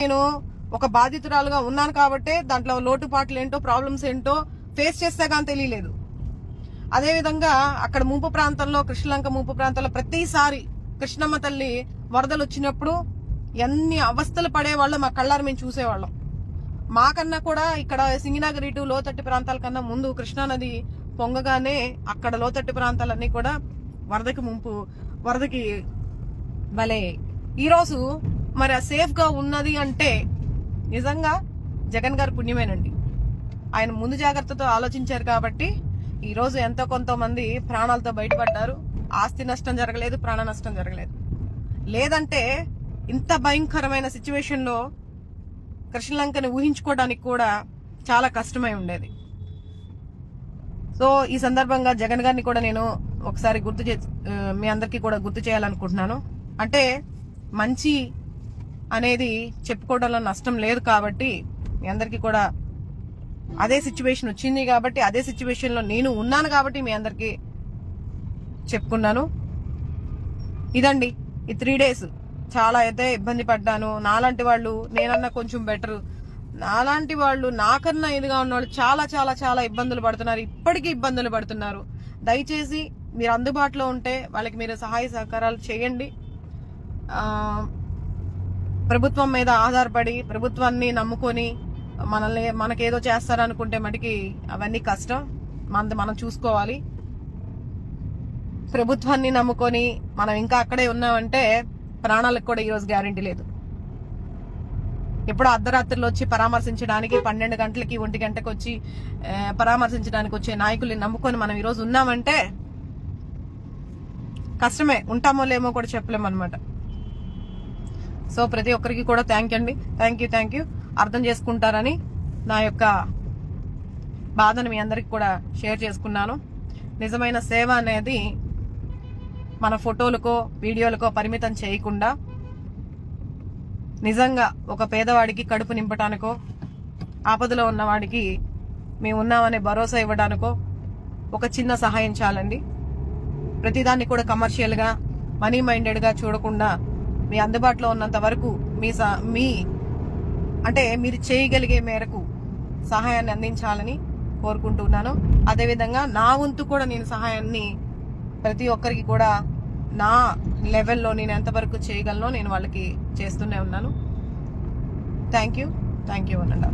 నేను ఒక బాధితురాలుగా ఉన్నాను కాబట్టే దాంట్లో లోటుపాట్లు ఏంటో ప్రాబ్లమ్స్ ఏంటో ఫేస్ చేస్తే కానీ తెలియలేదు. అదేవిధంగా అక్కడ ముంపు ప్రాంతంలో కృష్ణలంక ముంపు ప్రాంతంలో ప్రతిసారి కృష్ణమ్మ తల్లి వరదలు వచ్చినప్పుడు ఎన్ని అవస్థలు పడేవాళ్ళు మా కళ్ళారు మేము చూసేవాళ్ళం. మాకన్నా కూడా ఇక్కడ సింగినాగర్ ఇటు లోతట్టు ప్రాంతాల కన్నా ముందు కృష్ణానది పొంగగానే అక్కడ లోతట్టు ప్రాంతాలన్నీ కూడా వరదకి ముంపు వరదకి భలే ఈరోజు మరి ఆ సేఫ్గా ఉన్నది అంటే నిజంగా జగన్ గారి పుణ్యమేనండి. ఆయన ముందు జాగ్రత్తతో ఆలోచించారు కాబట్టి ఈరోజు ఎంతో కొంతమంది ప్రాణాలతో బయటపడ్డారు. ఆస్తి నష్టం జరగలేదు ప్రాణ నష్టం జరగలేదు. లేదంటే ఇంత భయంకరమైన సిచ్యువేషన్లో కృష్ణలంకని ఊహించుకోవడానికి కూడా చాలా కష్టమై ఉండేది. సో ఈ సందర్భంగా జగన్ గారిని కూడా నేను ఒకసారి గుర్తు చే మీ అందరికీ కూడా గుర్తు చేయాలనుకుంటున్నాను. అంటే మంచి అనేది చెప్పుకోవడంలో నష్టం లేదు కాబట్టి మీ అందరికీ కూడా అదే సిచ్యువేషన్ వచ్చింది కాబట్టి అదే సిచ్యువేషన్లో నేను ఉన్నాను కాబట్టి మీ అందరికీ చెప్పుకున్నాను. ఇదండి ఈ త్రీ డేస్ చాలా అయితే ఇబ్బంది పడ్డాను. నాలాంటి వాళ్ళు నేనన్నా కొంచెం బెటర్ నాలాంటి వాళ్ళు నాకన్నా ఇదిగా ఉన్నవాళ్ళు చాలా చాలా చాలా ఇబ్బందులు పడుతున్నారు. ఇప్పటికీ ఇబ్బందులు పడుతున్నారు. దయచేసి మీరు అందుబాటులో ఉంటే వాళ్ళకి మీరు సహాయ సహకారాలు చేయండి. ఆ, ప్రభుత్వం మీద ఆధారపడి ప్రభుత్వాన్ని నమ్ముకొని మనల్ని మనకేదో చేస్తారనుకుంటే మటుకి అవన్నీ కష్టం. మనది మనం చూసుకోవాలి. ప్రభుత్వాన్ని నమ్ముకొని మనం ఇంకా అక్కడే ఉన్నామంటే ప్రాణాలకు కూడా ఈరోజు గ్యారంటీ లేదు. ఎప్పుడో అర్ధరాత్రులు వచ్చి పరామర్శించడానికి పన్నెండు గంటలకి ఒంటి గంటకు వచ్చి పరామర్శించడానికి వచ్చే నాయకుల్ని నమ్ముకొని మనం ఈరోజు ఉన్నామంటే కష్టమే. ఉంటామో లేమో కూడా చెప్పలేము అనమాట సో ప్రతి ఒక్కరికి కూడా థ్యాంక్ అండి. థ్యాంక్ యూ థ్యాంక్ యూ అర్థం చేసుకుంటారని నా యొక్క బాధను మీ అందరికి కూడా షేర్ చేసుకున్నాను. నిజమైన సేవ అనేది మన ఫోటోలకో వీడియోలకో పరిమితం చేయకుండా నిజంగా ఒక పేదవాడికి కడుపు నింపటానికో ఆపదలో ఉన్నవాడికి మేము ఉన్నామనే భరోసా ఇవ్వడానికో ఒక చిన్న సహాయం చాలండి. ప్రతిదాన్ని కూడా కమర్షియల్గా మనీ మైండెడ్గా చూడకుండా మీ అందుబాటులో ఉన్నంత వరకు మీ స- మీ అంటే మీరు చేయగలిగే మేరకు సహాయాన్ని అందించాలని కోరుకుంటున్నాను. అదేవిధంగా నా వంతు కూడా నేను సహాయాన్ని ప్రతి ఒక్కరికి కూడా నా లెవెల్లో నేను ఎంతవరకు చేయగలనో నేను వాళ్ళకి చేస్తూనే ఉన్నాను. Thank you. థ్యాంక్ యూ అనండి.